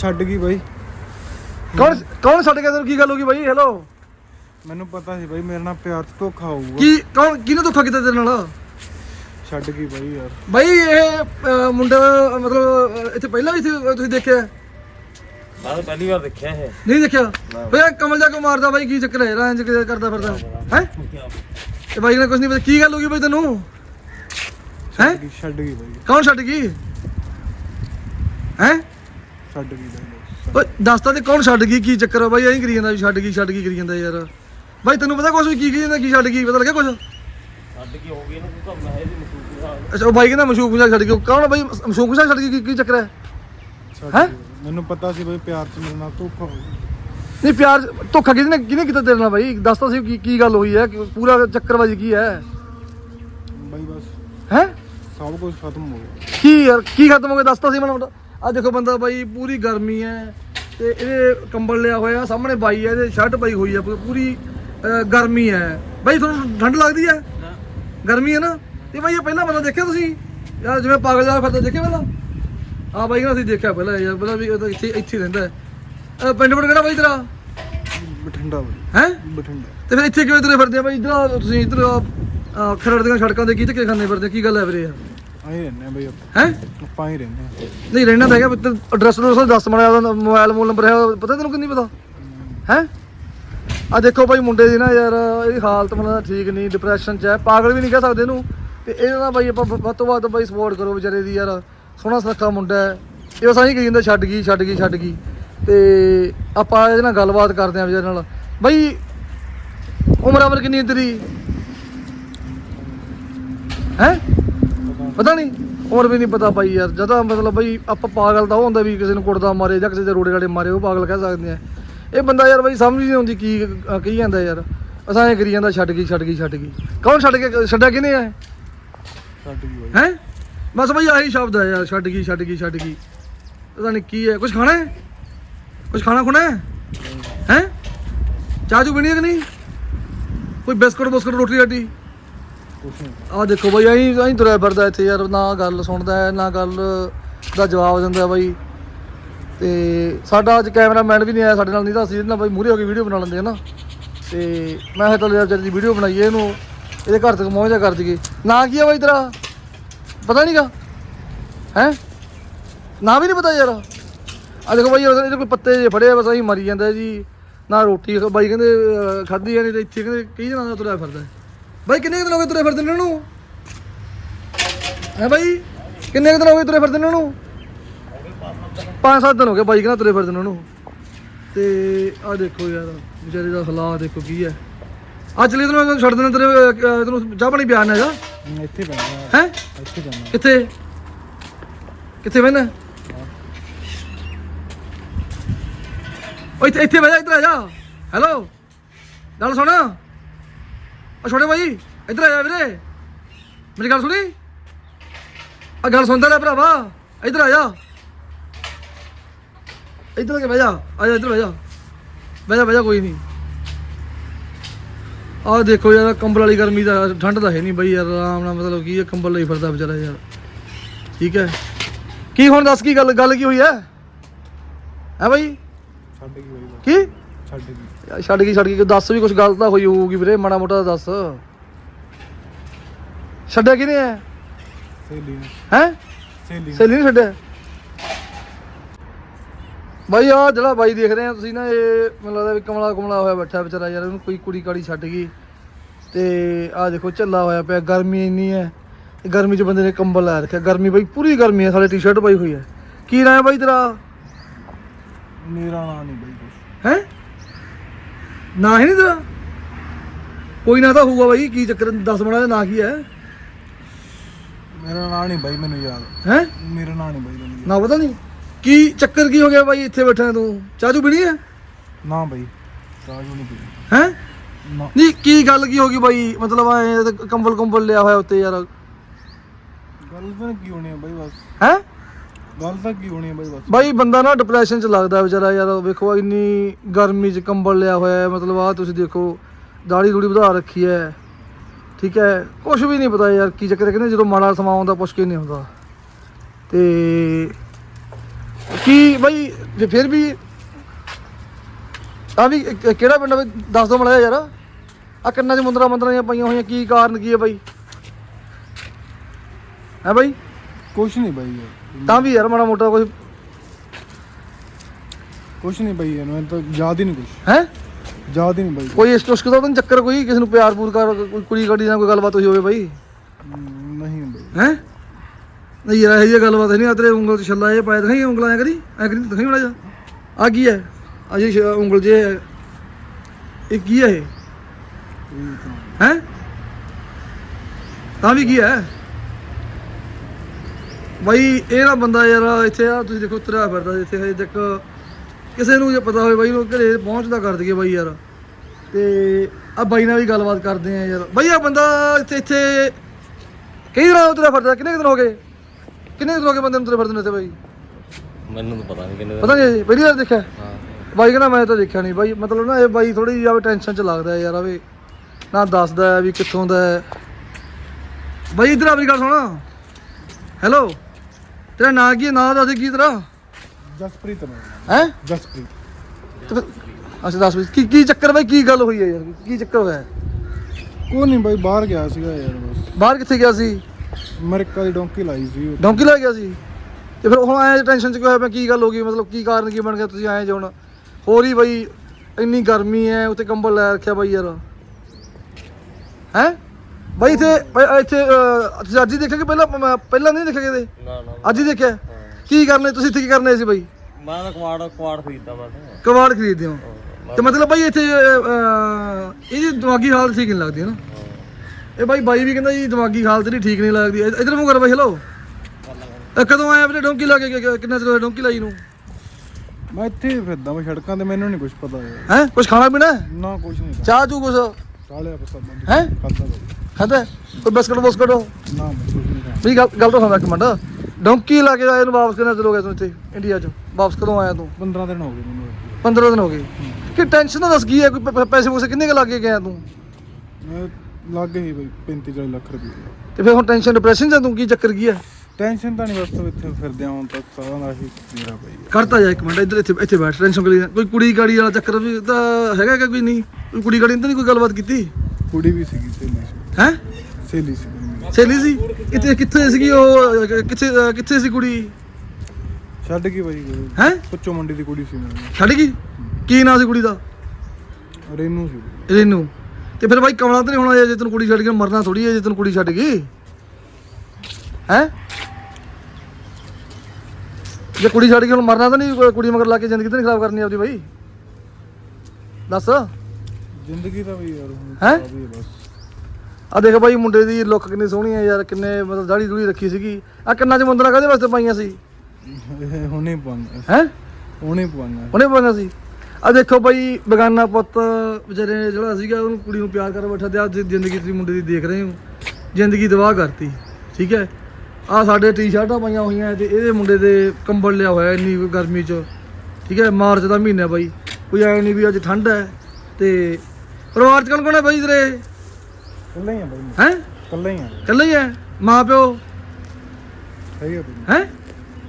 ਛੱਡ ਗਈ ਬਾਈ। ਕੌਣ ਕੌਣ ਛੱਡ ਗਿਆ ਤੈਨੂੰ? ਕੀ ਗੱਲ ਹੋ ਗਈ ਬਾਈ? ਹੈਲੋ ਮੈਨੂੰ ਪਤਾ ਸੀ ਬਾਈ ਮੇਰੇ ਨਾਲ ਪਿਆਰ ਚ ਧੋਖਾ ਹੋਊਗਾ। ਕੀ ਕੌਣ ਕਿਹਨੇ ਧੋਖਾ ਕੀਤਾ ਤੇਰੇ ਨਾਲ? ਛੱਡ ਗਈ ਬਾਈ ਯਾਰ। ਬਾਈ ਇਹ ਅਹ, ਮੁੰਡਾ ਮਤਲਬ ਇੱਥੇ ਪਹਿਲਾਂ ਵੀ ਸੀ ਅਹ, ਤੁਸੀਂ ਦੇਖਿਆ? ਮੈਂ ਤਾਂ ਪਹਿਲੀ ਵਾਰ ਦੇਖਿਆ ਇਹ। ਨਹੀਂ ਦੇਖਿਆ? ਓਏ ਕਮਲ ਜਾ ਕੇ ਮਾਰਦਾ ਬਾਈ ਕੀ ਚੱਕਰ ਹੈ? ਰਾਂ ਚ ਕਰਦਾ ਫਿਰਦਾ? ਹੈ? ਤੇ ਬਾਈ ਨੇ ਕੁਝ ਨਹੀਂ ਪਤਾ। ਕੀ ਗੱਲ ਹੋ ਗਈ ਬਾਈ ਤੈਨੂੰ? ਹੈ? ਛੱਡ ਗਈ ਛੱਡ ਗਈ ਬਾਈ। ਕੌਣ ਛੱਡ ਗਈ? ਹੈ? ਛੱਡ ਗਈ ਬਾਈ। ਓਏ ਦੱਸ ਤਾਂ ਤੇ ਕੌਣ ਛੱਡ ਗਈ ਕੀ ਚੱਕਰ ਆ ਬਾਈ? ਐਂ ਕਰੀ ਜਾਂਦਾ ਵੀ ਛੱਡ ਗਈ ਛੱਡ ਗਈ ਕਰੀ ਜਾਂਦਾ ਯਾਰ। ਬਾਈ ਤੈਨੂੰ ਪਤਾ ਕੁਛ ਵੀ ਕੀ ਕੀ ਜਾਂਦਾ ਕੀ ਛੱਡ ਗਈ? ਪਤਾ ਲੱਗਿਆ ਕੁਛ? ਛੱਡ ਕੇ ਹੋ ਗਈ ਇਹਨੂੰ ਕੋਈ ਕੰਮ ਹੈ ਇਹਦੀ ਮਸੂਕ ਦਾ ਅੱਛਾ ਉਹ ਬਾਈ ਕਹਿੰਦਾ ਮਸ਼ੂਕ ਮੁਸ਼ਾਕ ਛੱਡ ਗਈ। ਕੌਣ ਆ ਬਾਈ? ਮਸ਼ੂਕ ਮੁਸ਼ਾਕ ਛੱਡ ਗਈ ਕੀ- ਕੀ ਚੱਕਰ ਹੈ ਛੱਡ ਹੈਂ? ਗਈ। ਬਾਈ। ਮੈਨੂੰ ਪਤਾ ਸੀ ਬਾਈ ਪਿਆਰ ਚ ਮੇਰੇ ਨਾਲ ਧੋਖਾ ਹੋਊਗਾ ਨਹੀਂ ਪਿਆਰ ਧੋਖਾ ਕਿਹਨੇ ਕਿਹਨੇ ਕੀਤਾ ਤੇਰੇ ਨਾਲ ਬਾਈ? ਦੱਸ ਤਾਂ ਸੀ ਕੀ ਕੀ ਗੱਲ ਹੋਈ ਹੈ? ਕਿ ਪੂਰਾ ਚੱਕਰਬਾਜੀ ਕੀ ਹੈ? ਬਾਈ ਬਸ ਹੈ? ਸਭ ਕੁਝ ਖਤਮ ਹੋ ਗਿਆ। ਕੀ ਯਾਰ ਕੀ ਖਤਮ ਹੋ ਗਿਆ? ਦੱਸ ਤਾਂ ਸੀ ਮੈਨੂੰ ਆ ਦੇਖੋ ਬੰਦਾ ਬਾਈ ਪੂਰੀ ਗਰਮੀ ਹੈ ਤੇ ਇਹਦੇ ਕੰਬਲ ਲਿਆ ਹੋਇਆ ਸਾਹਮਣੇ ਬਾਈ ਹੈ ਇਹਦੇ ਸ਼ਰਟ ਪਾਈ ਹੋਈ ਹੈ ਪੂਰੀ ਗਰਮੀ ਹੈ। ਬਾਈ ਤੁਹਾਨੂੰ ਠੰਡ ਲੱਗਦੀ ਹੈ? ਗਰਮੀ ਹੈ ਨਾ? ਤੇ ਬਾਈ ਇਹ ਪਹਿਲਾਂ ਬੰਦਾ ਦੇਖਿਆ ਤੁਸੀਂ? ਯਾਰ ਜਿਵੇਂ ਪਾਗਲ ਜਾ ਫਿਰਦਾ ਦੇਖਿਆ ਪਹਿਲਾਂ? ਹਾਂ ਬਾਈ ਕਹਿੰਦਾ ਅਸੀਂ ਦੇਖਿਆ ਪਹਿਲਾਂ ਯਾਰ ਪਹਿਲਾਂ ਵੀ ਤਾਂ ਇੱਥੇ ਇੱਥੇ ਰਹਿੰਦਾ ਪਿੰਡ ਪਿੰਡ ਕਿਹੜਾ ਬਾਈ ਤੇਰਾ? ਬਠਿੰਡਾ ਬਾਈ। ਹੈ? ਬਠਿੰਡਾ। ਤੇ ਫਿਰ ਇੱਥੇ ਕਿਵੇਂ ਤੁਰੇ ਫਿਰਦੇ ਆ ਬਾਈ? ਇਧਰ ਤੁਸੀਂ ਇਧਰ ਖਰੜ ਦੀਆਂ ਸੜਕਾਂ ਤੇ ਕੀ ਧੱਕੇ ਖਾਂਦੇ ਫਿਰਦੇ ਆ? ਕੀ ਗੱਲ ਹੈ ਵੀਰੇ ਆਹੀ ਰਹਿੰਦੇ ਆ ਬਾਈ ਆਪਾਂ ਹੈ? ਆਪਾਂ ਹੀ ਰਹਿੰਦੇ ਆ। ਨਹੀਂ ਰਹਿਣਾ ਤਾਂ ਹੈਗਾ ਐਡਰੈਸ ਨੂੰ ਦੱਸ ਮੜਿਆ ਉਹਦਾ ਮੋਬਾਈਲ ਮੋਬਾਈਲ ਨੰਬਰ ਹੈ ਪਤਾ ਤੈਨੂੰ ਕਿ ਨਹੀਂ ਪਤਾ? ਹੈ? ਆ ਦੇਖੋ ਬਾਈ ਮੁੰਡੇ ਦੀ ਨਾ ਯਾਰ ਇਹਦੀ ਹਾਲਤ ਮਤਲਬ ਠੀਕ ਨਹੀਂ ਡਿਪਰੈਸ਼ਨ ਚ ਹੈ। ਪਾਗਲ ਵੀ ਨਹੀਂ ਕਹਿ ਸਕਦੇ ਇਹਨੂੰ ਤੇ ਇਹਦਾ ਨਾ ਬਾਈ ਆਪਾਂ ਵੱਧ ਤੋਂ ਵੱਧ ਬਾਈ ਸਪੋਰਟ ਕਰੋ ਵਿਚਾਰੇ ਦੀ ਯਾਰ। ਸੋਹਣਾ ਸੁਨੱਖਾ ਮੁੰਡਾ ਹੈ। ਇਹ ਬਸ ਆਹੀ ਕਹੀ ਜਾਂਦਾ ਛੱਡ ਗਈ ਛੱਡ ਗਈ ਛੱਡ ਗਈ। ਤੇ ਆਪਾਂ ਇਹਦੇ ਨਾਲ ਗੱਲਬਾਤ ਕਰਦੇ ਆਂ ਵਿਚਾਰੇ ਨਾਲ। ਬਾਈ ਉਮਰ ਅਮਰ ਕਿੰਨੀ ਹੈ ਤੇਰੀ? ਹੈ? ਪਤਾ ਨਹੀਂ ਹੋਰ ਵੀ ਨਹੀਂ ਪਤਾ ਬਾਈ ਯਾਰ ਜਦੋਂ ਮਤਲਬ ਬਾਈ ਆਪਾਂ ਪਾਗਲ ਤਾਂ ਉਹ ਹੁੰਦਾ ਵੀ ਕਿਸੇ ਨੂੰ ਕੁੱਟਦਾ ਮਾਰੇ ਜਾਂ ਕਿਸੇ ਦੇ ਰੋੜੇ ਰਾੜੇ ਮਾਰੇ ਉਹ ਪਾਗਲ ਕਹਿ ਸਕਦੇ ਆ। ਇਹ ਬੰਦਾ ਯਾਰ ਬਾਈ ਸਮਝ ਨਹੀਂ ਆਉਂਦੀ ਕੀ ਕਹੀ ਜਾਂਦਾ ਯਾਰ। ਅਸਾਂ ਇਹ ਕਰੀ ਜਾਂਦਾ ਛੱਡ ਗਈ ਛੱਡ ਗਈ ਛੱਡ ਗਈ। ਕੌਣ ਛੱਡ ਕੇ ਛੱਡਿਆ ਕਿਹਨੇ ਆ ਛੱਡ ਗਈ ਬਾਈ। ਹੈ? ਬਸ ਬਾਈ ਆਹੀ ਸ਼ਬਦ ਹੈ ਯਾਰ ਛੱਡ ਗਈ ਛੱਡ ਗਈ ਛੱਡ ਗਈ। ਪਤਾ ਨਹੀਂ ਕੀ ਹੈ ਕੁਝ ਖਾਣਾ ਹੈ? ਕੁਝ ਖਾਣਾ ਖੁਣਾ ਹੈ? ਹੈ? ਚਾਹ ਚੂ ਪੀਣੀ ਹੈ ਕਿ ਨਹੀਂ? ਕੋਈ ਬਿਸਕੁਟ ਬੁਸਕੁਟ ਰੋਟੀ ਰਾਟੀ? ਕੁਛ ਨਹੀਂ ਆ ਦੇਖੋ ਬਾਈ ਐਂ ਐਂ ਤੁਰਿਆ ਫਿਰਦਾ ਇੱਥੇ ਯਾਰ, ਨਾ ਗੱਲ ਸੁਣਦਾ ਹੈ, ਨਾ ਗੱਲ ਦਾ ਜਵਾਬ ਦਿੰਦਾ ਬਾਈ। ਤੇ ਸਾਡਾ ਅੱਜ ਕੈਮਰਾਮੈਨ ਵੀ ਨਹੀਂ ਆਇਆ ਸਾਡੇ ਨਾਲ, ਨਹੀਂ ਤਾਂ ਅਸੀਂ ਇਹਦੇ ਬਾਈ ਮੂਹਰੇ ਹੋ ਕੇ ਵੀਡੀਓ ਬਣਾ ਲੈਂਦੇ ਹਨਾ। ਤੇ ਮੈਂ ਕਿਹਾ ਚਲੋ ਯਾਰ, ਜਦ ਦੀ ਵੀਡੀਓ ਬਣਾਈਏ ਇਹਨੂੰ, ਇਹਦੇ ਘਰ ਤੱਕ ਪਹੁੰਚਾ ਕਰ ਦਈਏ ਨਾ ਕੀ ਆ ਬਾਈ ਤੇਰਾ? ਪਤਾ ਨਹੀਂਗਾ ਹੈ? ਨਾ ਵੀ ਨਹੀਂ ਪਤਾ ਯਾਰ। ਆ ਦੇਖੋ ਬਾਈ, ਇਹਦੇ ਕੋਈ ਪੱਤੇ ਜੇ ਫੜੇ ਬਸ ਅਸੀਂ ਮਰੀ ਜਾਂਦਾ ਜੀ। ਨਾ ਰੋਟੀ, ਬਾਈ ਕਹਿੰਦੇ ਖਾਧੀ ਆ, ਨਹੀਂ ਤੇ ਇੱਥੇ ਕਹਿੰਦੇ ਕਈ ਦਿਨਾਂ ਦਾ ਤੁਰਿਆ ਫਿਰਦਾ ਬਾਈ ਕਿੰਨੇ ਕੁ ਦਿਨ ਹੋ ਗਏ ਤੁਰੇ ਫਿਰਦੇ ਨੇ? ਇਹਨੂੰ ਹੈ ਬਾਈ ਕਿੰਨੇ ਕੁ ਦਿਨ ਹੋ ਗਏ ਤੁਰੇ ਫਿਰਦੇ ਨੇ? ਇਹਨੂੰ ਪੰਜ ਸੱਤ ਦਿਨ ਹੋ ਗਏ ਬਾਈ ਕਹਿੰਦਾ ਤੁਰੇ ਫਿਰਦੇ ਨੇ। ਉਹਨੂੰ ਤੇ ਆ ਦੇਖੋ ਯਾਰ ਵਿਚਾਰੇ ਦਾ ਹਾਲਾਤ ਦੇਖੋ ਕੀ ਹੈ। ਆ ਚਲੀ ਤੈਨੂੰ ਛੱਡ ਦੇਣਾ ਤੇਰੇ ਤੈਨੂੰ ਚਾਹ ਪਾਣੀ ਬਿਆਨ ਹੈਗਾ ਇੱਥੇ ਪੈਣਾ। ਹੈ? ਇੱਥੇ ਪੈਣਾ। ਕਿੱਥੇ? ਕਿੱਥੇ ਬਹਿਣਾ? ਓ ਇੱਥੇ ਜਾ ਇੱਧਰ ਆ ਜਾ। ਹੈਲੋ? ਗੱਲ ਸੁਣ। ਓ ਛੋਟੇ ਭਾਈ ਇੱਧਰ ਆ ਜਾ ਵੀਰੇ। ਮੇਰੀ ਗੱਲ ਸੁਣੀ? ਆ ਗੱਲ ਸੁਣਦਾ ਲੈ ਭਰਾਵਾ ਇੱਧਰ ਆ ਜਾ। ਇੱਧਰ ਆ ਕੇ ਬਹਿ ਜਾ ਆ ਜਾ ਇੱਧਰ ਬਹਿ ਜਾ। ਬਹਿ ਜਾ ਬਹਿ ਜਾ ਕੋਈ ਨਹੀਂ। ਆਹ ਦੇਖੋ ਯਾਰ ਕੰਬਲ ਵਾਲੀ ਗਰਮੀ ਦਾ ਠੰਡ ਤਾਂ ਹੈ ਨਹੀਂ ਬਈ ਯਾਰ ਆਰਾਮ ਨਾਲ ਮਤਲਬ ਕੀ ਹੈ ਕੰਬਲ ਲਈ ਫਿਰਦਾ ਵਿਚਾਰਾ ਯਾਰ। ਠੀਕ ਹੈ। ਕੀ ਹੁਣ ਦੱਸ ਕੀ ਗੱਲ ਗੱਲ ਕੀ ਹੋਈ ਹੈ? ਹੈ ਬਈ? ਕੀ? ਛੱਡ ਗਈ। ਯਾਰ ਛੱਡ ਗਈ ਛੱਡ ਗਈ। ਦੱਸ ਵੀ ਕੁਝ ਗੱਲ ਤਾਂ ਹੋਈ ਹੋਊਗੀ ਵੀਰੇ ਮਾੜਾ ਮੋਟਾ ਤਾਂ ਦੱਸ। ਛੱਡਿਆ ਕਿਨੇ ਹੈ ਸਹੇਲੀ ਨੇ। ਹੈ? ਸਹੇਲੀ ਨੇ। ਸਹੇਲੀ ਨੇ ਛੱਡਿਆ? ਬਾਈ ਆ ਜਿਹੜਾ ਬਾਈ ਦੇਖ ਰਹੇ ਆ ਤੁਸੀਂ ਨਾ ਇਹ ਮੈਨੂੰ ਲੱਗਦਾ ਵੀ ਕਮਲਾ ਕਮਲਾ ਹੋਇਆ ਬੈਠਾ ਵਿਚਾਰਾ ਯਾਰ ਉਹਨੂੰ ਕੋਈ ਕੁੜੀ ਕਾੜੀ ਛੱਡ ਗਈ। ਤੇ ਆ ਦੇਖੋ ਝੱਲਾ ਹੋਇਆ ਪਿਆ ਗਰਮੀ ਇੰਨੀ ਹੈ ਤੇ ਗਰਮੀ 'ਚ ਬੰਦੇ ਨੇ ਕੰਬਲ ਲੈ ਰੱਖਿਆ। ਗਰਮੀ ਬਾਈ ਪੂਰੀ ਗਰਮੀ ਹੈ ਸਾਡੇ ਟੀ-ਸ਼ਰਟ ਪਾਈ ਹੋਈ ਹੈ ਕੀ ਨਾਂ ਹੈ ਬਾਈ ਤੇਰਾ? ਮੇਰਾ ਨਾਂ ਨਹੀਂ ਬਾਈ ਕੁਛ। ਹੈ? ਨਾਂ ਹੈ ਨਹੀਂ ਤੇਰਾ ਕੋਈ ਨਾ ਤਾਂ ਹੋਊਗਾ ਬਾਈ ਕੀ ਚੱਕਰ ਦੱਸ ਬਣਾ ਦਾ ਨਾਂ ਕੀ ਹੈ? ਮੇਰਾ ਨਾਂ ਨਹੀਂ ਬਾਈ ਮੈਨੂੰ ਯਾਦ। ਹੈ? ਮੇਰਾ ਨਾਂ ਨਹੀਂ ਬਾਈ ਮੈਨੂੰ ਯਾਦ। ਨਾ ਪਤਾ ਨਹੀਂ। ਕੀ ਚੱਕਰ ਕੀ ਹੋ ਗਿਆ ਬਾਈ ਇੱਥੇ ਬੈਠਾ ਤੂੰ? ਚਾਚੂ ਪੀਣੀ ਹੈ? ਨਾ ਬਾਈ ਰਾਜੂ ਨਹੀਂ ਪਈ ਹੈ? ਨਾ। ਨਹੀਂ ਕੀ ਗੱਲ ਕੀ ਹੋ ਗਈ ਬਾਈ? ਮਤਲਬ ਐ ਕੰਬਲ ਕੰਬਲ ਲਿਆ ਹੋਇਆ ਉੱਤੇ ਯਾਰ। ਗੱਲ ਤਾਂ ਕੀ ਹੋਣੀ ਹੈ ਬਾਈ ਬਸ। ਹੈ? ਗੱਲ ਤਾਂ ਕੀ ਹੋਣੀ ਹੈ ਬਾਈ ਬਸ? ਬਾਈ ਬੰਦਾ ਨਾ ਡਿਪਰੈਸ਼ਨ ਚ ਲੱਗਦਾ ਵਿਚਾਰਾ ਯਾਰ, ਵੇਖੋ ਇੰਨੀ ਗਰਮੀ ਚ ਕੰਬਲ ਲਿਆ ਹੋਇਆ ਹੈ, ਮਤਲਬ ਆ ਤੁਸੀਂ ਦੇਖੋ ਦਾੜੀ ਦੂੜੀ ਵਧਾ ਰੱਖੀ ਹੈ। ਠੀਕ ਹੈ ਕੁਝ ਵੀ ਨਹੀਂ ਪਤਾ ਯਾਰ ਕੀ ਚੱਕਰ ਹੈ, ਕਹਿੰਦੇ ਜਦੋਂ ਮਾੜਾ ਸਮਾਂ ਆਉਂਦਾ ਪੁੱਛ ਕੇ ਨਹੀਂ ਹੁੰਦਾ। ਤੇ ਕੀ ਬਈ ਜੇ ਫਿਰ ਵੀ ਆ ਵੀ ਕਿਹੜਾ ਪਿੰਡ ਬਈ? ਦੱਸ ਦੋ ਮੜਾ ਯਾਰ। ਆ ਕੰਨਾਂ 'ਚ ਮੁੰਦਰਾ ਮੁੰਦਰਾਂ ਜਿਹੀਆਂ ਪਈਆਂ ਹੋਈਆਂ, ਕੀ ਕਾਰਨ ਕੀ ਹੈ ਬਾਈ? ਹੈ ਬਾਈ? ਕੁਛ ਨਹੀਂ ਬਾਈ ਯਾਰ। ਤਾਂ ਵੀ ਯਾਰ ਮਾੜਾ ਮੋਟਾ ਕੁਝ ਕੁਛ ਨਹੀਂ ਬਾਈ ਇਹਨੂੰ ਇਹ ਤਾਂ ਯਾਦ ਹੀ ਨਹੀਂ ਕੁਛ। ਹੈ? ਯਾਦ ਹੀ ਨਹੀਂ ਬਾਈ। ਕੋਈ ਇਸ ਟੁਸਕ ਦਾ ਤਾਂ ਨੀ ਚੱਕਰ ਕੋਈ ਕਿਸੇ ਨੂੰ ਪਿਆਰ ਪੂਰ ਕਰ ਕੋਈ ਕੁੜੀ ਕਾੜੀ ਨਾਲ ਕੋਈ ਗੱਲਬਾਤ ਹੋਈ ਹੋਵੇ ਬਈ? ਹਮ, ਨਹੀਂ ਬਾਈ। ਹੈ? ਨਹੀਂ ਯਾਰ ਇਹ ਜਿਹੀ ਗੱਲਬਾਤ ਨਹੀਂ ਆ ਤੇਰੇ ਉਂਗਲ 'ਚ ਛੱਲਾ ਇਹ ਪਾਇਆ ਦਿਖਾਈ ਉਂਗਲਾਂ ਐ ਕਰੀ? ਐ ਕਰੀ ਦਿਖਾਈ ਮੜਾ ਜਾ ਆ ਕੀ ਹੈ? ਆ ਜੀ ਉਂਗਲ ਜੇ ਇਹ ਕੀ ਹੈ ਇਹ? ਇਹ ਤਾਂ ਹੈ? ਤਾਂ ਵੀ ਕੀ ਹੈ? ਬਾਈ ਇਹ ਨਾ ਬੰਦਾ ਯਾਰ ਇੱਥੇ ਆ ਤੁਸੀਂ ਦੇਖੋ ਤੁਰਿਆ ਫਿਰਦਾ ਇੱਥੇ ਹਜੇ ਤੱਕ ਕਿਸੇ ਨੂੰ ਜੇ ਪਤਾ ਹੋਵੇ ਬਾਈ ਨੂੰ ਘਰੇ ਪਹੁੰਚਦਾ ਕਰ ਦਈਏ ਬਾਈ ਯਾਰ। ਤੇ ਆ ਬਾਈ ਨਾਲ ਵੀ ਗੱਲਬਾਤ ਕਰਦੇ ਆ ਯਾਰ। ਬਾਈ ਆ ਬੰਦਾ ਇੱਥੇ ਇੱਥੇ ਕਈ ਦਿਨਾਂ ਤੋਂ ਤੁਰਿਆ ਫਿਰਦਾ ਕਿੰਨੇ ਦਿਨ ਹੋ ਗਏ? ਕਿੰਨੇ ਦਿਨ ਹੋ ਗਏ ਬੰਦੇ ਨੂੰ ਤੁਰੇ ਫਿਰਦੇ ਨੂੰ ਇੱਥੇ ਬਾਈ? ਮੈਨੂੰ ਤਾਂ ਪਤਾ ਨਹੀਂ ਕਿੰਨੇ ਪਤਾ ਨਹੀਂ ਜੀ, ਪਹਿਲੀ ਵਾਰ ਦੇਖਿਆ? ਹਾਂ। ਬਾਈ ਕਹਿੰਦਾ ਮੈਂ ਤਾਂ ਦੇਖਿਆ ਨਹੀਂ ਬਾਈ। ਮਤਲਬ ਨਾ ਇਹ ਬਾਈ ਥੋੜੀ ਜਿਹੀ ਟੈਨਸ਼ਨ ਚ ਲੱਗਦਾ ਯਾਰ ਆਵੇ ਨਾ ਦੱਸਦਾ ਵੀ ਕਿੱਥੋਂ ਦਾ ਬਾਈ ਇਧਰ ਆ ਮੇਰੀ ਗੱਲ ਸੁਣ। ਹੈਲੋ ਤੇਰਾ ਨਾਂ ਕੀ ਹੈ? ਨਾਂ ਦੱਸ ਦੇ ਕੀ ਤੇਰਾ? ਜਸਪ੍ਰੀਤ ਹੈ? ਜਸਪ੍ਰੀਤ। ਅੱਛਾ ਦੱਸ ਵੀ ਕੀ ਕੀ ਚੱਕਰ ਬਾਈ ਕੀ ਗੱਲ ਹੋਈ ਹੈ ਯਾਰ? ਕੀ ਚੱਕਰ ਹੋਇਆ? ਹੈ? ਕੋਈ ਨਹੀਂ ਬਾਈ ਬਾਹਰ ਗਿਆ ਸੀਗਾ ਯਾਰ ਬਸ। ਬਾਹਰ ਕਿੱਥੇ ਗਿਆ ਸੀ? ਅਮਰੀਕਾ ਦੀ ਡੋਂਕੀ ਲਾਈ ਸੀ ਉਹ। ਡੌਂਕੀ ਲੈ ਗਿਆ ਸੀ? ਤੇ ਫਿਰ ਹੁਣ ਐ ਟੈਨਸ਼ਨ ਚ ਕਿਉਂ ਹੋਇਆ ਪਿਆ? ਕੀ ਗੱਲ ਹੋ ਗਈ? ਮਤਲਬ ਕੀ ਕਾਰਨ ਕੀ ਬਣ ਗਿਆ? ਤੁਸੀਂ ਆਏ ਜੇ ਹੁਣ ਹੋਰ ਹੀ ਬਾਈ ਇੰਨੀ ਗਰਮੀ ਹੈ ਉੱਤੇ ਕੰਬਲ ਲੈ ਰੱਖਿਆ ਬਾਈ ਯਾਰ। ਹੈ? ਬਾਈ ਇੱਥੇ ਬਾਈ ਇੱਥੇ ਅਹ, ਤੁਸੀਂ ਅੱਜ ਹੀ ਦੇਖਿਆ ਕਿ ਪਹਿਲਾਂ ਮ- ਪਹਿਲਾਂ ਨਹੀਂ ਦੇਖਿਆ ਕਿਤੇ? ਨਾ ਨਾ ਅੱਜ ਹੀ ਦੇਖਿਆ? ਕੀ ਕਰਨੇ ਤੁਸੀਂ ਇੱਥੇ ਕੀ ਕਰਨੇ ਸੀ ਬਾਈ? ਮੈਂ ਤਾਂ ਕੁਆੜ ਕੁਆੜ ਖਰੀਦਦਾ ਮੈਂ ਤਾਂ ਕਵਾੜ ਖਰੀਦਦੇ ਹੋ? ਤੇ ਮਤਲਬ ਬਾਈ ਇੱਥੇ ਅਹ, ਇਹਦੀ ਦਿਮਾਗੀ ਹਾਲਤ ਠੀਕ ਨਹੀਂ ਲੱਗਦੀ ਹੈ ਨਾ। ਇਹ ਬਾਈ ਬਾਈ ਵੀ ਕਹਿੰਦਾ ਜੀ ਦਿਮਾਗੀ ਹਾਲਤ ਨਹੀਂ ਠੀਕ ਨਹੀਂ ਲੱਗਦੀ। ਇ- ਇੱਧਰ ਮੂੰਹ ਕਰ ਬਾਈ ਹੈਲੋ ਇਹ ਕਦੋਂ ਆਇਆ ਵੀਰੇ ਡੋਂਕੀ ਲਾ ਕੇ ਕਿ- ਕਿ- ਕਿੰਨਾ ਚਿਰ ਹੋਇਆ ਡੋਂਕੀ ਲਾਈ ਨੂੰ? ਮੈਂ ਇੱਥੇ ਹੀ ਫਿਰਦਾ ਮੈਂ ਸੜਕਾਂ ਤੇ ਮੈਨੂੰ ਨਹੀਂ ਕੁਝ ਪਤਾ। ਯਾਰ ਹੈ? ਕੁਝ ਖਾਣਾ ਪੀਣਾ? ਹੈ? ਨਾ ਕੁਝ ਨਹੀਂ। ਚਾਹ ਚੂ ਕੁਛ? ਕਾਲਿਆ ਪਸੰਦ ਹੈ? ਖਾਦਾ ਬਾਈ ਖਾਦਾ ਕੋਈ ਬਿਸਕਟ ਬੁਸਕਟ? ਨਾ ਵੀ ਗੱਲ ਗੱਲ ਤਾਂ ਸੁਣ ਇੱਕ ਮਿੰਟ। ਡੋਂਕੀ ਲਾ ਕੇ ਆਏ ਨੂੰ ਵਾਪਸ ਕਿੰਨਾ ਹੋ ਗਿਆ ਤੂੰ ਇੱਥੇ ਇੰਡੀਆ 'ਚ? ਵਾਪਸ ਕਦੋਂ ਆਇਆ ਤੂੰ? 15 ਦਿਨ ਹੋ ਗਏ ਮੈਨੂੰ ਇੱਥੇ। 15 ਦਿਨ ਹੋ ਗਏ। ਕਿ ਟੈਨਸ਼ਨ ਨਾ ਦੱਸ ਕੀ ਹੈ? ਕੋਈ ਪ- ਪੈਸੇ ਪੂਸੇ ਕਿੰਨੇ ਕੁ ਲਾ ਕੇ ਗਿਆ ਤੂੰ? ਮੈਂ ਲੱਗ ਗਈ ਬਾਈ 35 40 ਲੱਖ ਰੁਪਏ। ਤੇ ਫਿਰ ਹੁਣ ਟੈਨਸ਼ਨ ਡਿਪਰੈਸ਼ਨ ਜਾਂ ਤੂੰ? ਕੀ ਚੱਕਰ ਕੀ ਹੈ? ਟੈਨਸ਼ਨ ਤਾਂ ਨਹੀਂ ਬਸ ਤੂੰ ਇੱਥੇ ਫਿਰਦੇ ਆਉਂ ਤਾਂ ਸਾਰਾ ਦਾ ਹੀ ਮੇਰਾ ਬਾਈ। ਕਰਤਾ ਜਾ ਇੱਕ ਮਿੰਟ ਇੱਧਰ ਇੱਥੇ ਇੱਥੇ ਬੈਠ। ਟੈਨਸ਼ਨ ਕਰੀ ਕੋਈ ਕੁੜੀ ਗਾੜੀ ਵਾਲਾ ਚੱਕਰ ਵੀ ਤਾਂ ਹੈਗਾ ਕਿ ਕੋਈ ਨਹੀਂ? ਕੋਈ ਕੁੜੀ ਗਾੜੀ ਨੇ ਤਾਂ ਨਹੀਂ ਕੋਈ ਗੱਲਬਾਤ ਕੀਤੀ? ਕੁੜੀ ਵੀ ਸੀਗੀ ਸੀ ਹੈ? ਸਹੇਲੀ ਸੀ। ਮੇਰੀ। ਸਹੇਲੀ ਸੀ? ਕਿੱਥੇ ਕਿੱਥੇ ਸੀਗੀ ਉਹ ਕਿੱਥੇ ਅਹ ਕਿੱਥੇ ਸੀ ਕੁੜੀ? ਛੱਡ ਗਈ ਬਾਈ ਉਹ। ਹੈ? ਪੁੱਚੋ ਮੰਡੀ ਦੀ ਕੁੜੀ ਸੀ ਮੇਰੇ ਛੱਡ ਗਈ? ਕੀ ਨਾਂ ਸੀ ਕੁੜੀ ਦਾ? ਨਾਲ। ਰੇਨੂ ਸੀ। ਰੇਨੂ। ਤੇ ਫਿਰ ਬਾਈ ਕਮਲਾ ਤਾਂ ਨਹੀਂ ਹੋਣਾ ਜੇ ਤੈਨੂੰ ਕੁੜੀ ਛੱਡ ਕੇ ਮਰਨਾ ਥੋੜੀ ਹੈ ਜੇ ਤੈਨੂੰ ਕੁੜੀ ਛੱਡ ਗਈ। ਹੈ? ਜੇ ਕੁੜੀ ਛੱਡ ਕੇ ਹੁਣ ਮਰਨਾ ਤਾਂ ਨਹੀਂ ਕੋਈ ਕੁੜੀ ਮਗਰ ਲਾ ਕੇ ਜ਼ਿੰਦਗੀ ਤਾਂ ਨਹੀਂ ਖਰਾਬ ਕਰਨੀ ਆਪਦੀ ਬਾਈ। ਦੱਸ। ਜ਼ਿੰਦਗੀ ਤਾਂ ਵੀ ਯਾਰ ਹੁਣ ਹੈਂ? ਖਰਾਬ ਹੀ ਹੈ ਬਸ। ਆ ਦੇਖ ਬਾਈ ਮੁੰਡੇ ਦੀ ਲੁੱਕ ਕਿੰਨੀ ਸੋਹਣੀ ਹੈ ਯਾਰ ਕਿੰਨੇ ਮਤਲਬ ਦਾੜੀ ਦੂੜੀ ਰੱਖੀ ਸੀਗੀ। ਆ ਕੰਨਾਂ 'ਚ ਮੁੰਦਰਾ ਕਾਹਦੇ ਵਾਸਤੇ ਪਾਈਆਂ ਸੀ? ਹੁਣੇ ਪਾਂਗਾ ਹੈ? ਹੁਣੇ ਪਾਂਗਾ ਉਹਨੇ ਪਾਈਆਂ ਸੀ। ਆ ਦੇਖੋ ਬਾਈ ਬਗਾਨਾ ਪੁੱਤ ਵਿਚਾਰੇ ਜਿਹੜਾ ਸੀਗਾ ਉਹਨੂੰ ਕੁੜੀ ਨੂੰ ਪਿਆਰ ਕਰ ਬੈਠਾ ਤੇ ਆ ਜ਼ਿੰਦਗੀ ਤੁਸੀਂ ਮੁੰਡੇ ਦੀ ਦੇਖ ਰਹੇ ਹੋ। ਜ਼ਿੰਦਗੀ ਤਬਾਹ ਕਰਤੀ ਠੀਕ ਹੈ? ਆ ਸਾਡੇ ਟੀ-ਸ਼ਰਟਾਂ ਪਾਈਆਂ ਹੋਈਆਂ ਤੇ ਇਹਦੇ ਮੁੰਡੇ ਦੇ ਕੰਬਲ ਲਿਆ ਹੋਇਆ ਇੰਨੀ ਗਰਮੀ 'ਚ। ਠੀਕ ਹੈ? ਮਾਰਚ ਦਾ ਮਹੀਨਾ ਬਾਈ। ਕੋਈ ਐ ਨਹੀਂ ਵੀ ਅੱਜ ਠੰਡ ਹੈ ਤੇ ਪਰਿਵਾਰ 'ਚ ਕੌਣ ਕੌਣ ਹੈ ਬਾਈ ਤੇਰੇ? ਕੱਲਾ ਹੀ ਆ ਬਾਈ ਮੈਂ। ਹੈ? ਕੱਲਾ ਹੀ ਆ। ਇਕੱਲੇ ਹੀ ਹੈ ਮਾਂ ਪਿਓ? ਸਹੀ ਆ ਬਾਈ। ਹੈ?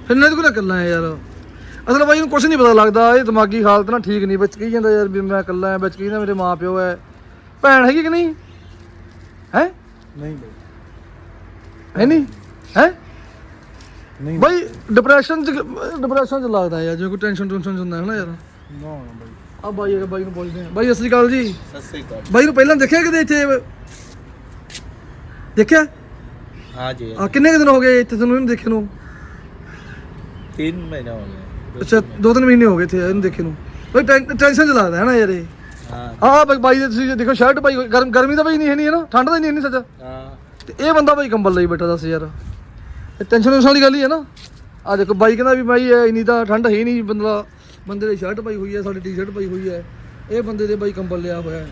ਫਿਰ ਨਾ ਇਹਦੇ ਕੋਲ ਇਕੱਲਾ ਹੈ ਯਾਰ। ਅਸਲ ਬਾਈ ਨੂੰ ਕੁਝ ਨਹੀਂ ਪਤਾ ਲੱਗਦਾ ਇਹ ਦਿਮਾਗੀ ਹਾਲਤ ਨਾ ਠੀਕ ਨਹੀਂ ਵਿੱਚ ਕਹੀ ਜਾਂਦਾ ਯਾਰ ਵੀ ਮੈਂ ਇਕੱਲਾ ਹਾਂ ਵਿੱਚ ਕਹੀ ਨਾ ਮੇਰੇ ਮਾਂ ਪਿਓ ਹੈ। ਭੈਣ ਹੈਗੀ ਕਿ ਨਹੀਂ? ਹੈ? ਨਹੀਂ ਬਾਈ। ਹੈ ਨਹੀਂ? ਹੈ? ਨਹੀਂ। ਬਾਈ ਡਿਪਰੈਸ਼ਨ ਚ ਡਿਪਰੈਸ਼ਨ ਚ ਲੱਗਦਾ ਯਾਰ ਜੇ ਕੋਈ ਟੈਨਸ਼ਨ ਟੈਨਸ਼ਨ ਹੁੰਦਾ ਹੈ ਨਾ ਯਾਰ। ਨਾ ਨਾ ਬਾਈ। ਆ ਬਾਈ ਨੂੰ ਪੁੱਛਦੇ ਆ ਬਾਈ ਸਤਿ ਸ਼੍ਰੀ ਅਕਾਲ ਜੀ। ਸਤਿ ਸ੍ਰੀ ਅਕਾਲ। ਬਾਈ ਨੂੰ ਪਹਿਲਾਂ ਦੇਖਿਆ ਕਿਤੇ ਇੱਥੇ? ਦੇਖਿਆ? ਹਾਂ ਜੀ ਆ ਕਿੰਨੇ ਕੁ ਦਿਨ ਹੋ ਗਏ ਇੱਥੇ ਤੁਹਾਨੂੰ ਇਹਨੂੰ ਦੇਖੇ ਨੂੰ? 3 ਮਹੀਨੇ ਹੋ ਗਏ। ਅੱਛਾ ਦੋ ਤਿੰਨ ਮਹੀਨੇ। ਹੋ ਗਏ ਇੱਥੇ ਇਹਨੂੰ ਦੇਖੇ ਨੂੰ। ਬਾਈ ਟੈਨਸ਼ਨ ਚ ਲੱਗਦਾ ਹੈ ਨਾ ਯਾਰ ਇਹ। ਹਾਂ। ਆ ਬਾਈ ਦੇ ਤੁਸੀਂ ਦੇਖੋ ਸ਼ਰਟ ਪਾਈ ਹੋਈ, ਗਰਮ ਗਰਮੀ ਤਾਂ ਬਾਈ ਨਹੀਂ ਹੈ ਨਹੀਂ ਹੈ ਨਾ? ਠੰਡ ਤਾਂ ਨਹੀਂ ਨਹੀਂ ਸੱਚ? ਹਾਂ। ਤੇ ਇਹ ਬੰਦਾ ਬਾਈ ਕੰਬਲ ਲਈ ਬੈਠਾ ਦੱਸ ਯਾਰ। ਇਹ ਟੈਨਸ਼ਨ ਉਸ ਵਾਲੀ ਗੱਲ ਹੀ ਹੈ ਨਾ। ਆ ਦੇਖੋ ਬਾਈ ਕਹਿੰਦਾ ਵੀ ਬਾਈ ਇਹ ਇੰਨੀ ਤਾਂ ਠੰਡ ਹੈ ਹੀ ਨਹੀਂ ਬੰਦਾ ਬੰਦੇ ਦੀ ਸ਼ਰਟ ਪਾਈ ਹੋਈ ਹੈ ਸਾਡੀ ਟੀ-ਸ਼ਰਟ ਪਾਈ ਹੋਈ ਹੈ। ਇਹ ਬੰਦੇ ਦੇ ਬਾਈ ਕੰਬਲ ਲਿਆ ਹੋਇਆ ਹੈ।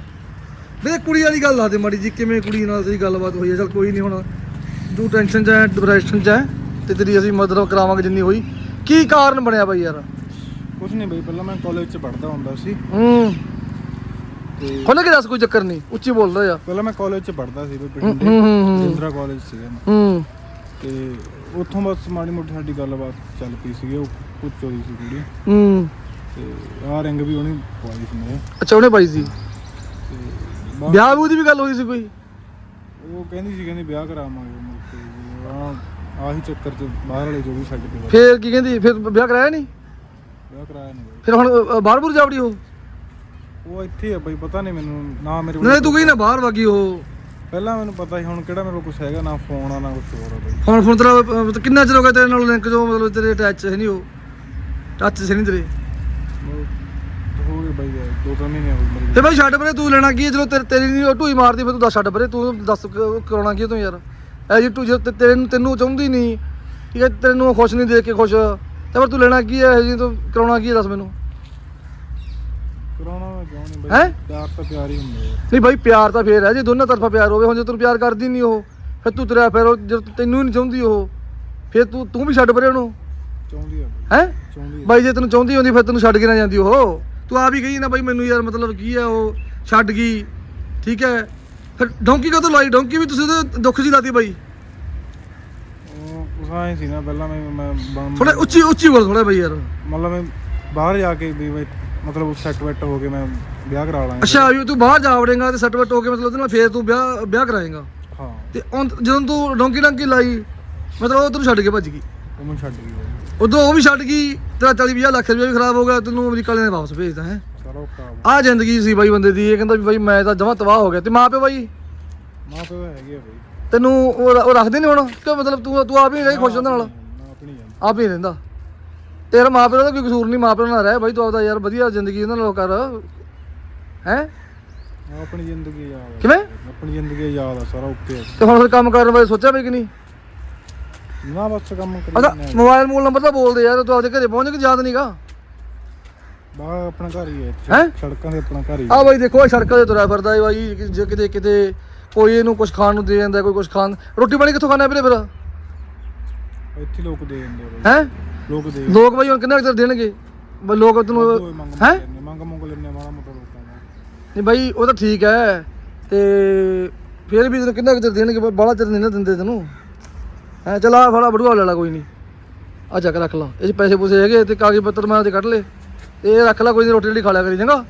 ਵੇ ਕੁੜੀ ਵਾਲੀ ਗੱਲ ਆ ਦੇ ਮਾੜੀ ਜੀ ਕਿਵੇਂ ਕੁੜੀ ਨਾਲ ਤੇਰੀ ਗੱਲਬਾਤ ਹੋਈ ਹੈ? ਚਲ ਕੋਈ ਨਹੀਂ ਹੁਣ। ਤੂੰ ਟੈਨਸ਼ਨ ਚ ਹੈ ਡਿਪਰੈਸ਼ਨ ਚ ਹੈ ਤੇ ਤੇਰੀ ਅਸੀਂ ਮਦਦ ਕਰਾਵਾਂਗੇ ਜਿੰਨੀ ਹੋਈ। ਕੀ ਕਾਰਨ ਬਣਿਆ ਬਾਈ ਯਾਰ? ਕੁਝ ਨਹੀਂ ਬਾਈ ਪਹਿਲਾਂ ਮੈਂ ਕਾਲਜ 'ਚ ਪੜ੍ਹਦਾ ਹੁੰਦਾ ਸੀ। ਹੂੰ। ਤੇ ਖੁੱਲ ਕੇ ਦੱਸ ਕੋਈ ਚੱਕਰ ਨਹੀਂ ਉੱਚੀ ਬੋਲ ਰਿਹਾ ਪਹਿਲਾਂ ਮੈਂ ਕਾਲਜ 'ਚ ਪੜ੍ਹਦਾ ਸੀ ਬਈ ਬਠਿੰਡੇ ਜਿੰਦਰਾ ਕਾਲਜ ਸੀਗਾ ਮੈਂ। ਹੂੰ। ਤੇ ਉੱਥੋਂ ਬਸ ਮਾੜੀ ਮੋਟੀ ਸਾਡੀ ਗੱਲਬਾਤ ਚੱਲ ਪਈ ਸੀਗੀ ਉਹ ਪੁੱਛੋ ਦੀ ਸੀ ਕੁੜੀ। ਹੂੰ। ਤੇ ਆਹ ਰਿੰਗ ਵੀ ਉਹਨੇ ਪਵਾਈ ਸੀ ਮੇਰੇ। ਅੱਛਾ ਉਹਨੇ ਪਾਈ ਸੀ? ਤੇ ਵਿਆਹ ਵਿਊਹ ਦੀ ਵੀ ਗੱਲ ਹੋਈ ਸੀ ਕੋਈ? ਉਹ ਕਹਿੰਦੀ ਸੀ ਕਹਿੰਦੀ ਵਿਆਹ ਕਰਾਵਾਂਗੇ ਮੁੜ ਕੇ। ਆਹ ਆਹੀ ਚੱਕਰ ਚ ਬਾਹਰ ਵਾਲੇ ਜੋ ਵੀ ਛੱਡ ਕੇ ਫੇਰ ਕੀ ਕਹਿੰਦੀ? ਫਿਰ ਵਿਆਹ ਕਰਾਇਆ ਨਹੀਂ? ਵਿਆਹ ਕਰਾਇਆ ਨਹੀਂ ਬਈ। ਫਿਰ ਹੁਣ ਅ, ਬਾਹਰ ਬੁਰ ਜਾਵੜੀ ਉਹ? ਉਹ ਇੱਥੇ ਆ ਬਈ ਪਤਾ ਨਹੀਂ ਮੈਨੂੰ ਨਾ ਮੇਰੇ ਕੋਲ ਨਹੀਂ ਤੂੰ ਕਹੀ ਨਾ ਬਾਹਰ ਵਾਗੀ ਉਹ। ਪਹਿਲਾਂ ਮੈਨੂੰ ਪਤਾ ਸੀ ਹੁਣ ਕਿਹੜਾ ਮੇਰੇ ਕੋਲ ਕੁਝ ਹੈਗਾ ਨਾ ਫੋਨ ਆ ਨਾ ਕੁਝ ਹੋਰ ਆ ਬਈ। ਹੁਣ ਫੋਨ ਤੇਰਾ ਕਿੰਨਾ ਚਿਰ ਹੋ ਗਿਆ ਤੇਰੇ ਨਾਲ ਲਿੰਕ ਜੋ ਮਤਲਬ ਤੇਰੇ ਅਟੈਚ ਹੈ ਨਹੀਂ ਉਹ। ਟੱਚ ਸੀ ਨਹੀਂ ਤੇਰੇ? ਹੋ ਬਈ ਯਾਰ, ਦੋ ਤਿੰਨ ਮਹੀਨੇ ਹੋ ਗਏ ਮੇਰੇ ਤੇ ਭਾਈ ਛੱਡ ਪਰੇ ਤੂੰ ਲੈਣਾ ਕੀ ਹੈ? ਚਲੋ ਤੇਰੇ ਤੇਰੀ ਨਹੀਂ ਉਹ ਢੂਈ ਮਾਰਦੀ ਫਿਰ ਤੂੰ ਦੱਸ ਛੱਡ ਪਰੇ ਤੂੰ ਦੱਸ ਕ- ਕਰਾਉਣਾ ਕੀ ਹੈ ਤੂੰ ਯਾਰ? ਐ ਜੀ ਤੂੰ ਜੇ ਤੇ- ਤੇਰੇ ਨੂੰ ਤੈਨੂੰ ਚਾਹੁੰਦੀ ਨਹੀਂ ਠੀਕ ਹੈ? ਤੈਨੂੰ ਉਹ ਖੁਸ਼ ਨਹੀਂ ਦੇਖ ਕੇ ਖੁਸ਼। ਤੇ ਫਿਰ ਤੂੰ ਲੈਣਾ ਕੀ ਹੈ? ਇਹ ਜੀ ਤੂੰ ਕਰਾਉਣਾ ਕੀ ਹੈ? ਦੱਸ ਮੈਨੂੰ। ਕਰਾਉਣਾ ਮੈਂ ਕਿਉਂ ਨਹੀਂ ਬਈ? ਹੈਂ? ਪਿਆਰ ਤਾਂ ਪਿਆਰ ਹੀ ਹੁੰਦਾ ਯਾਰ ਨਹੀਂ ਭਾਈ ਪਿਆਰ ਤਾਂ ਫੇਰ ਹੈ ਜੇ ਦੋਨਾਂ ਤਰਫਾ ਪਿਆਰ ਹੋਵੇ। ਹੁਣ ਜੇ ਤੈਨੂੰ ਪਿਆਰ ਕਰਦੀ ਨਹੀਂ ਉਹ ਫਿਰ ਤੂੰ ਤੇਰਾ ਫਿਰ ਉਹ- ਜੇ ਤੈਨੂੰ ਹੀ ਨਹੀਂ ਚਾਹੁੰਦੀ ਉਹ ਫਿਰ ਤੂੰ ਤੂੰ ਵੀ ਛੱਡ ਪਰੇ ਉਹਨੂੰ। ਚਾਹੁੰਦੀ ਆ ਬਈ। ਹੈ? ਚਾਹੁੰਦੀ ਆ। ਬਾਈ ਜੇ ਤੈਨੂੰ ਚਾਹੁੰਦੀ ਹੁੰਦੀ ਫਿਰ ਤੈਨੂੰ ਛੱਡ ਕੇ ਨਾ ਜਾਂਦੀ ਉਹ। ਤੂੰ ਆਪ ਹੀ ਕਹੀ ਨਾ ਬਾਈ ਮੈਨੂੰ ਯਾਰ ਮਤਲਬ ਕੀ ਹੈ ਉਹ ਛੱਡ ਗਈ ਠੀਕ ਹੈ? ਫਿਰ ਡੋਂਕੀ ਕਦੋਂ ਲਾਈ? ਡੋਂਕੀ ਵੀ ਤੁਸੀਂ ਦੁੱਖ ਜੀ ਲਾਤੀ ਬਾਈ। ਉਹ ਉਸਾਂ ਸੀ ਨਾ ਪਹਿਲਾਂ ਮੈਂ ਮੈਂ ਥੋੜਾ ਉੱਚੀ ਉੱਚੀ ਬੋਲ ਥੋੜਾ ਬਾਈ ਯਾਰ। ਮਤਲਬ ਮੈਂ ਬਾਹਰ ਜਾ ਕੇ ਵੀ ਬਈ ਮਤਲਬ ਸੈੱਟ ਵੈਟ ਹੋ ਕੇ ਮੈਂ ਵਿਆਹ ਕਰਾ ਲਾਂਗਾ। ਅੱਛਾ ਵੀ ਤੂੰ ਬਾਹਰ ਜਾ ਵੜੇਗਾ ਤੇ ਸੱਟ ਵੱਟ ਹੋ ਕੇ ਮਤਲਬ ਉਹਦੇ ਨਾਲ ਫੇਰ ਤੂੰ ਵਿਆਹ ਵਿਆਹ ਕਰਾਏਗਾ। ਹਾਂ। ਤੇ ਜਦੋਂ ਤੂੰ ਡੋਂਕੀ ਡੰਕੀ ਲਾਈ ਮਤਲਬ ਉਹ ਤੈਨੂੰ ਛੱਡ ਕੇ ਭੱਜ ਗਈ। ਉਹ ਮੈਨੂੰ ਛੱਡ ਗਈ। ਉਦੋਂ ਉਹ ਵੀ ਛੱਡ ਗਈ ਤੇਰਾ 40 50 ਲੱਖ ਰੁਪਏ ਵੀ ਖਰਾਬ ਹੋ ਗਿਆ ਤੈਨੂੰ ਅਮਰੀਕਾ ਵਾਲਿਆਂ ਨੇ ਵਾਪਸ ਭੇਜਦਾ ਹੈ? ਆ ਜ਼ਿੰਦਗੀ ਸੀ ਬਾਈ ਬੰਦੇ ਦੀ ਇਹ ਕਹਿੰਦਾ ਵੀ ਬਾਈ ਮੈਂ ਤਾਂ ਜਮਾਂ ਤਬਾਹ ਹੋ ਗਿਆ। ਤੇ ਮਾਂ ਪਿਓ ਬਾਈ? ਮਾਂ ਪਿਓ ਹੈਗੇ ਆ ਬਈ। ਤੈਨੂੰ ਉਹ ਉਹ ਰੱਖਦੇ ਨਹੀਂ ਹੁਣ? ਕਿ ਮਤਲਬ ਤੂੰ ਤੂੰ ਆਪ ਹੀ ਰਹੀ ਖੁਸ਼ ਉਹਨਾਂ ਨਾਲ? ਨਾ ਆਪਣੀ ਜਾਂਦਾ ਆਪ ਹੀ ਰਹਿੰਦਾ। ਤੇਰਾ ਮਾਂ ਪਿਓ ਦਾ ਕੋਈ ਕਸੂਰ ਨਹੀਂ ਮਾਂ ਪਿਓ ਨਾਲ ਰਹਿ ਬਾਈ ਤੂੰ ਆਪਦਾ ਯਾਰ ਵਧੀਆ ਜ਼ਿੰਦਗੀ ਉਹਨਾਂ ਨਾਲ ਕਰ। ਹੈ? ਆਪਣੀ ਜ਼ਿੰਦਗੀ ਯਾਦ ਆ। ਕਿਵੇਂ? ਆਪਣੀ ਜ਼ਿੰਦਗੀ ਯਾਦ ਆ ਸਾਰਾ ਓਕੇ ਤੇ ਹੁਣ ਫਿਰ ਕੰਮ ਕਰਨ ਬਾਰੇ ਸੋਚਿਆ ਵੀ ਕਿ ਨਹੀਂ? ਨਾ ਬਸ ਕੰਮ ਕਰੀ ਅੱਛਾ ਜਾਂਦੇ ਆ। ਮੋਬਾਈਲ ਮੂਲ ਨੰਬਰ ਤਾਂ ਬੋਲਦੇ ਯਾਰ ਤੂੰ ਆਪਦੇ ਘਰੇ ਪਹੁੰਚ ਕੇ ਯਾਦ ਨਹੀਂਗਾ ਬਾਹਰ ਆਪਣਾ ਘਰ ਹੀ ਹੈ ਇੱਥੇ। ਹੈਂ? ਸੜਕਾਂ ਦੇ ਆਪਣਾ ਘਰ ਹੀ ਆ ਬਾਈ ਦੇਖੋ ਇਹ ਸੜਕਾਂ ਤੇ ਤੁਰਿਆ ਫਿਰਦਾ ਹੈ ਬਾਈ ਕਿ ਜੇ ਕਿਤੇ ਕਿਤੇ ਕੋਈ ਇਹਨੂੰ ਕੁਝ ਖਾਣ ਨੂੰ ਦੇ ਜਾਂਦਾ ਕੋਈ ਕੁਝ ਖਾਣ ਰੋਟੀ ਪਾਣੀ ਕਿੱਥੋਂ ਖਾਣਾ ਵੀਰੇ ਫਿਰ? ਇੱਥੇ ਲੋਕ ਦੇ ਦਿੰਦੇ ਆ ਬਈ। ਹੈ? ਲੋਕ ਦੇ ਲੋਕ ਬਾਈ ਹੁਣ ਕਿੰਨਾ ਕੁ ਚਿਰ ਦੇਣਗੇ? ਬਈ ਲੋਕ ਤੈਨੂੰ ਮੰਗ ਹੈ? ਮੰਗ ਮੰਗ ਲੈਣੇ ਮਾੜਾ ਮੋਟਾ ਲੋਕਾਂ ਦਾ। ਨਹੀਂ ਬਾਈ ਉਹ ਤਾਂ ਠੀਕ ਹੈ ਤੇ ਫਿਰ ਵੀ ਤੈਨੂੰ ਕਿੰਨਾ ਕੁ ਚਿਰ ਦੇਣਗੇ? ਬਾਲਾ ਚਿਰ ਨਹੀਂ ਨਾ ਦਿੰਦੇ ਤੈਨੂੰ। ਹੈ ਚਲ ਆ ਫੜਾ ਬੜੂਆ ਲੈ ਲਾ ਕੋਈ ਨਹੀਂ ਆ ਚੱਕ ਰੱਖ ਲਾ। ਇਹ 'ਚ ਪੈਸੇ ਪੂਸੇ ਹੈਗੇ, ਤੇ ਕਾਗਜ਼ ਪੱਤਰ ਮੈਂ ਤੇ ਕੱਢ ਲੈ ਤੇ ਇਹ ਰੱਖ ਲਾ ਕੋਈ ਨਹੀਂ ਰੋਟੀ ਜਿਹੜੀ ਖਾ ਲਿਆ ਕਰੀ, ਚੰਗਾ?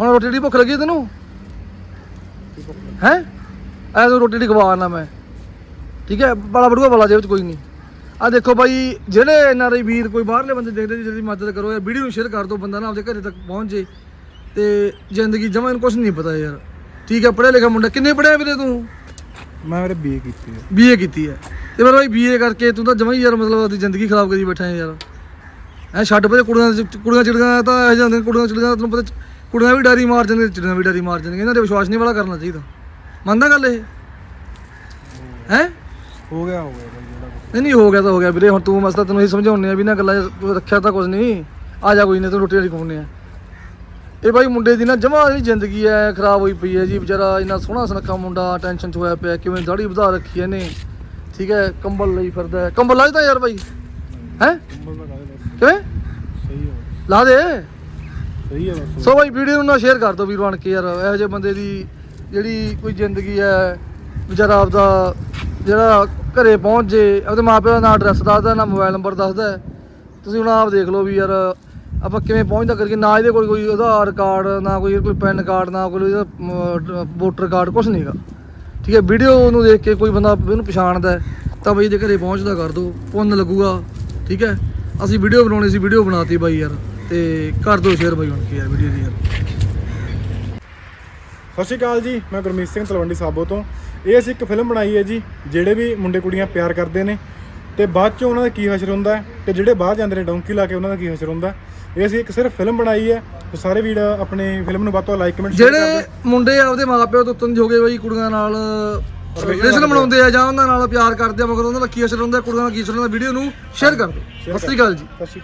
ਹੁਣ ਰੋਟੀ ਦੀ ਭੁੱਖ ਲੱਗੀ ਤੈਨੂੰ? ਹੈ? ਐ ਤੂੰ ਰੋਟੀ ਦੀ ਖਵਾਣਾ ਮੈਂ। ਠੀਕ ਹੈ ਬੜਾ ਬੜੂਆ ਬਲਾ ਜੇਬ 'ਚ ਕੋਈ ਨਹੀਂ ਆ ਦੇਖੋ ਭਾਈ ਜਿਹੜੇ ਐਨਆਰਆਈ ਵੀਰ ਕੋਈ ਬਾਹਰਲੇ ਬੰਦੇ ਦੇਖਦੇ ਜੀ ਜਿਹਦੀ ਮਦਦ ਕਰੋ ਯਾਰ ਵੀਡੀਓ ਨੂੰ ਸ਼ੇਅਰ ਕਰ ਦਿਓ ਬੰਦਾ ਨਾ, ਆਪਦੇ ਘਰੇ ਤੱਕ ਪਹੁੰਚ। ਜੇ ਤੇ ਜ਼ਿੰਦਗੀ ਜਮਾਂ ਇਹਨੂੰ ਕੁਝ ਨਹੀਂ ਪਤਾ ਯਾਰ। ਠੀਕ ਹੈ ਪੜ੍ਹਿਆ ਲਿਖਿਆ ਮੁੰਡਾ, ਕਿੰਨੇ ਪੜ੍ਹਿਆ ਵੀਰੇ ਤੂੰ? ਮੈਂ ਮੇਰੇ ਬੀਏ ਕੀਤੀ ਹੈ ਬੀਏ ਕੀਤੀ ਹੈ ਤੇ ਫਿਰ ਬਾਈ ਬੀਏ ਕਰਕੇ ਤੂੰ ਤਾਂ ਜਮਾਂ ਹੀ ਯਾਰ ਮਤਲਬ ਆਪਦੀ ਜ਼ਿੰਦਗੀ ਖਰਾਬ ਕਰੀ ਬੈਠਾ ਹੈ ਯਾਰ। ਐ ਛੱਡ ਪਰੇ ਕੁੜੀਆਂ ਕੁੜੀਆਂ ਚਿੜੀਆਂ ਤਾਂ ਇਹ ਜਾਂਦੇ ਕੁੜੀਆਂ ਚਿੜੀਆਂ ਤੈਨੂੰ ਪਤਾ ਕੁੜੀਆਂ ਵੀ ਡਰੀ ਮਾਰ ਜਾਂਦੀਆਂ ਚਿੜੀਆਂ ਵੀ ਡਰੀ ਮਾਰ ਜਾਂਦੀਆਂ। ਇਹਨਾਂ ਤੇ ਵਿਸ਼ਵਾਸ ਨਹੀਂ ਵਾਲਾ ਕਰਨਾ ਚਾਹੀਦਾ। ਮੰਨਦਾ ਗੱਲ ਇਹ? ਹੈ? ਹੋ ਗਿਆ ਹੋ ਗਿਆ ਬਈ ਜਿਹੜਾ ਕੁਛ। ਨਹੀਂ ਨਹੀਂ ਹੋ ਗਿਆ ਤਾਂ ਹੋ ਗਿਆ ਵੀਰੇ। ਹੁਣ ਤੂੰ ਮਸਤਾ ਤੈਨੂੰ ਇਹ ਸਮਝਾਉਣੇ ਆ ਵੀ ਨਾ ਗੱਲਾਂ 'ਚ ਤੂੰ ਰੱਖਿਆ ਤਾਂ ਕੁਝ ਨਹੀਂ। ਆ ਜਾ ਕੋਈ ਨਹੀਂ ਤੈਨੂੰ ਰੋਟੀ ਵਾਲੀ ਖਵਾਉਂਦੇ ਆ। ਇਹ ਬਾਈ ਮੁੰਡੇ ਦੀ ਨਾ ਜਮਾ ਜਿਹੜੀ ਜ਼ਿੰਦਗੀ ਐ ਖਰਾਬ ਹੋਈ ਪਈ ਹੈ ਜੀ ਵਿਚਾਰਾ ਇੰਨਾ ਸੋਹਣਾ ਸੁਨੱਖਾ ਮੁੰਡਾ ਟੈਨਸ਼ਨ 'ਚ ਹੋਇਆ ਪਿਆ ਕਿਵੇਂ ਦਾੜੀ ਵਧਾ ਰੱਖੀ ਇਹਨੇ। ਠੀਕ ਹੈ ਕੰਬਲ ਲਈ ਫਿਰਦਾ। ਕੰਬਲ ਲਾਜਦਾ ਯਾਰ ਬਾਈ? ਹੈ? ਕਿਵੇਂ? ਸਹੀ ਹੈ ਲਾ ਦੇ। ਸਹੀ ਹੈ ਬਸ। ਸੋ ਬਾਈ ਵੀਡੀਓ ਨੂੰ ਨਾ ਸ਼ੇਅਰ ਕਰ ਦਿਓ ਵੀਰ ਬਣ ਕੇ ਯਾਰ ਇਹੋ ਜਿਹੇ ਬੰਦੇ ਦੀ ਜਿਹੜੀ ਕੋਈ ਜ਼ਿੰਦਗੀ ਹੈ ਵਿਚਾਰਾ ਆਪਦਾ ਜਿਹੜਾ ਘਰੇ ਪਹੁੰਚ ਜੇ ਆਪਦੇ ਮਾਪਿਆਂ ਦਾ ਨਾਂ ਐਡਰੈਸ ਦੱਸਦਾ ਨਾ ਮੋਬਾਈਲ ਨੰਬਰ ਦੱਸਦਾ। ਤੁਸੀਂ ਹੁਣ ਆਪ ਦੇਖ ਲਓ ਵੀ ਯਾਰ ਆਪਾਂ ਕਿਵੇਂ ਪਹੁੰਚਦਾ ਕਰਕੇ ਨਾ ਇਹਦੇ ਕੋਲ ਕੋਈ ਆਧਾਰ ਕਾਰਡ, ਨਾ ਕੋਈ ਕੋਈ ਪੈਨ ਕਾਰਡ, ਨਾ ਕੋਈ ਇਹਦਾ ਵੋਟਰ ਕਾਰਡ ਕੁਝ ਨਹੀਂਗਾ ਠੀਕ ਹੈ ਵੀਡੀਓ ਨੂੰ ਦੇਖ ਕੇ ਕੋਈ ਬੰਦਾ ਇਹਨੂੰ ਪਛਾਣਦਾ ਤਾਂ ਬਈ ਇਹਦੇ ਘਰੇ ਪਹੁੰਚਦਾ ਕਰ ਦਿਓ ਪੁੰਨ ਲੱਗੂਗਾ। ਠੀਕ ਹੈ? ਅਸੀਂ ਵੀਡੀਓ ਬਣਾਉਣੀ ਸੀ ਵੀਡੀਓ ਬਣਾਤੀ ਬਾਈ ਯਾਰ, ਤੇ ਕਰ ਦਿਓ ਸ਼ੇਅਰ ਬਾਈ ਹੁਣ ਕੀ ਯਾਰ ਵੀਡੀਓ ਦੀ ਯਾਰ। ਸਤਿ ਸ਼੍ਰੀ ਅਕਾਲ ਜੀ, ਮੈਂ ਗੁਰਮੀਤ ਸਿੰਘ ਤਲਵੰਡੀ ਸਾਬੋ ਤੋਂ। ਇਹ ਅਸੀਂ ਇੱਕ ਫਿਲਮ ਬਣਾਈ ਹੈ ਜੀ, ਜਿਹੜੇ ਵੀ ਮੁੰਡੇ ਕੁੜੀਆਂ ਪਿਆਰ ਕਰਦੇ ਨੇ, ਤੇ ਬਾਅਦ ਚ ਉਹਨਾਂ ਦਾ ਕੀ ਹਸ਼ਰ ਹੁੰਦਾ ਹੈ, ਤੇ ਜਿਹੜੇ ਬਾਹਰ ਜਾਂਦੇ ਨੇ, ਡੌਂਕੀ ਲਾ ਕੇ ਉਹਨਾਂ ਦਾ ਕੀ ਹਸ਼ਰ ਹੁੰਦਾ ਇਹ ਅਸੀਂ ਇੱਕ ਸਿਰਫ ਫਿਲਮ ਬਣਾਈ ਹੈ ਤੇ ਸਾਰੇ ਵੀਰ ਆਪਣੇ ਫਿਲਮ ਨੂੰ ਵੱਧ ਤੋਂ ਲਾਈਕ ਕਮੈਂਟ ਜਿਹੜੇ ਮੁੰਡੇ ਆਪਦੇ ਮਾਪਿਓ ਤੋਂ ਤੰਜ ਹੋ ਗਏ ਬਈ ਕੁੜੀਆਂ ਨਾਲ ਰਿਲੇਸ਼ਨ ਬਣਾਉਂਦੇ ਆ ਜਾਂ ਉਹਨਾਂ ਨਾਲ ਪਿਆਰ ਕਰਦੇ ਆ ਮਗਰ ਉਹਨਾਂ ਦਾ ਕੀ ਅਸਰ ਹੁੰਦਾ ਕੁੜੀਆਂ ਦਾ ਕੀ ਅਸਰ ਹੁੰਦਾ ਵੀਡੀਓ ਨੂੰ ਸ਼ੇਅਰ ਕਰ ਦਿਓ। ਸਤਿ ਸ਼੍ਰੀ ਅਕਾਲ ਜੀ। ਸਤਿ ਸ਼੍ਰੀ ਅਕਾਲ।